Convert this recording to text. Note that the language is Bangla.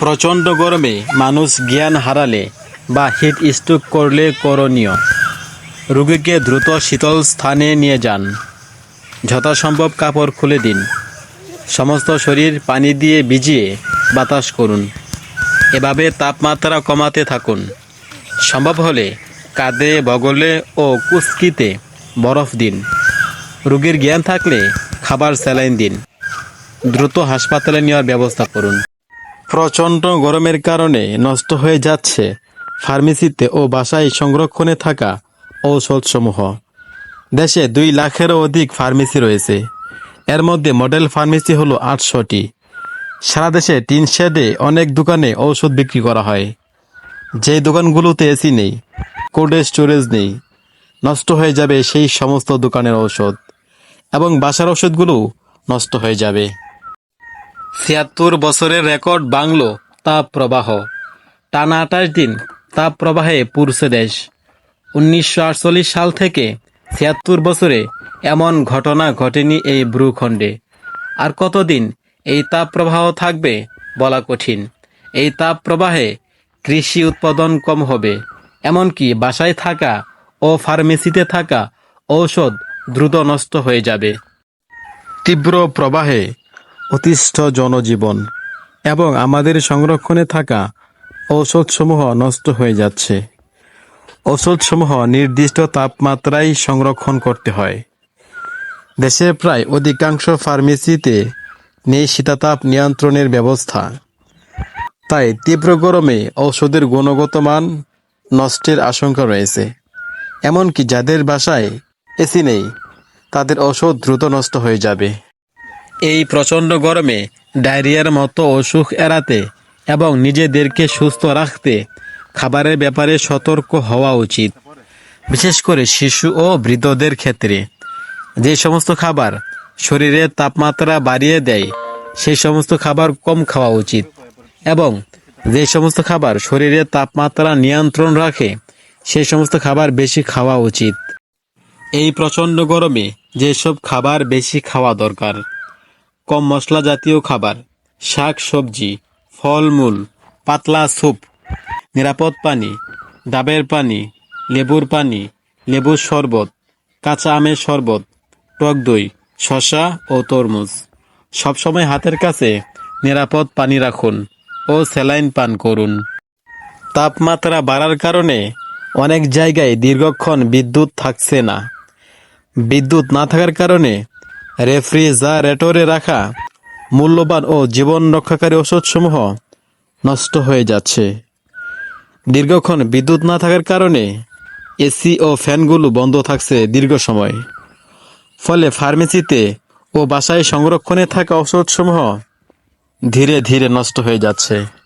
প্রচণ্ড গরমে মানুষ জ্ঞান হারালে বা হিট স্ট্রোক করলে করণীয় রোগীকে দ্রুত শীতল স্থানে নিয়ে যান। যথাসম্ভব কাপড় খুলে দিন। সমস্ত শরীর পানি দিয়ে ভিজিয়ে বাতাস করুন। এভাবে তাপমাত্রা কমাতে থাকুন। সম্ভব হলে কাঁধে, বগলে ও কুস্কিতে বরফ দিন। রোগীর জ্ঞান থাকলে খাবার স্যালাইন দিন। দ্রুত হাসপাতালে নেওয়ার ব্যবস্থা করুন। প্রচণ্ড গরমের কারণে নষ্ট হয়ে যাচ্ছে ফার্মেসিতে ও বাসায় সংরক্ষণে থাকা ঔষধসমূহ। দেশে দুই লাখেরও অধিক ফার্মেসি রয়েছে। এর মধ্যে মডেল ফার্মেসি হলো আটশোটি। সারা দেশে টিন শেডে অনেক দোকানে ঔষধ বিক্রি করা হয়। যেই দোকানগুলোতে এসি নেই, কোল্ড স্টোরেজ নেই, নষ্ট হয়ে যাবে সেই সমস্ত দোকানের ঔষধ এবং বাসার ওষুধগুলো নষ্ট হয়ে যাবে। ছিয়াত্তর বছরের রেকর্ড বাংলো, তাপ প্রবাহ। টানা আঠাশ দিন, তাপ প্রবাহে পুরছে দেশ। উনিশশো আটচল্লিশ সাল থেকে ছিয়াত্তর বছরে এমন ঘটনা ঘটেনি এই ভ্রুখণ্ডে আর কতদিন এই তাপ প্রবাহ থাকবে বলা কঠিন। এই তাপ প্রবাহে কৃষি উৎপাদন কম হবে। এমনকি বাসায় থাকা ও ফার্মেসিতে থাকা ঔষধ দ্রুত নষ্ট হয়ে যাবে। তীব্র প্রবাহে অতিষ্ঠ জনজীবন এবং আমাদের সংরক্ষণে থাকা ঔষধসমূহ নষ্ট হয়ে যাচ্ছে। ঔষধসমূহ নির্দিষ্ট তাপমাত্রায় সংরক্ষণ করতে হয়। দেশের প্রায় অধিকাংশ ফার্মেসিতে নেই শীতাতাপ নিয়ন্ত্রণের ব্যবস্থা। তাই তীব্র গরমে ঔষধের গুণগত মান নষ্টের আশঙ্কা রয়েছে। এমনকি যাদের বাসায় এসি নেই, তাদের ঔষধ দ্রুত নষ্ট হয়ে যাবে। এই প্রচণ্ড গরমে ডায়রিয়ার মতো অসুখ এড়াতে এবং নিজেদেরকে সুস্থ রাখতে খাবারের ব্যাপারে সতর্ক হওয়া উচিত। বিশেষ করে শিশু ও বৃদ্ধদের ক্ষেত্রে। যে সমস্ত খাবার শরীরের তাপমাত্রা বাড়িয়ে দেয়, সেই সমস্ত খাবার কম খাওয়া উচিত এবং যে সমস্ত খাবার শরীরের তাপমাত্রা নিয়ন্ত্রণ রাখে সেই সমস্ত খাবার বেশি খাওয়া উচিত। এই প্রচণ্ড গরমে যেসব খাবার বেশি খাওয়া দরকার। কম মশলা জাতীয় খাবার, শাক, সবজি, ফলমূল, পাতলা স্যুপ, নিরাপদ পানি, ডাবের পানি, লেবুর পানি, লেবুর শরবত, কাঁচা আমের শরবত, টক দই, শসা ও তরমুজ। সবসময় হাতের কাছে নিরাপদ পানি রাখুন ও স্যালাইন পান করুন। তাপমাত্রা বাড়ার কারণে অনেক জায়গায় দীর্ঘক্ষণ বিদ্যুৎ থাকছে না। বিদ্যুৎ না থাকার কারণে রেফ্রিজারেটরে রাখা মূল্যবান ও জীবন রক্ষাকারী ওষুধসমূহ নষ্ট হয়ে যাচ্ছে। দীর্ঘক্ষণ বিদ্যুৎ না থাকার কারণে এসি ও ফ্যানগুলো বন্ধ থাকছে দীর্ঘ সময়। ফলে ফার্মেসিতে ও বাসায় সংরক্ষণে থাকা ওষুধসমূহ ধীরে ধীরে নষ্ট হয়ে যাচ্ছে।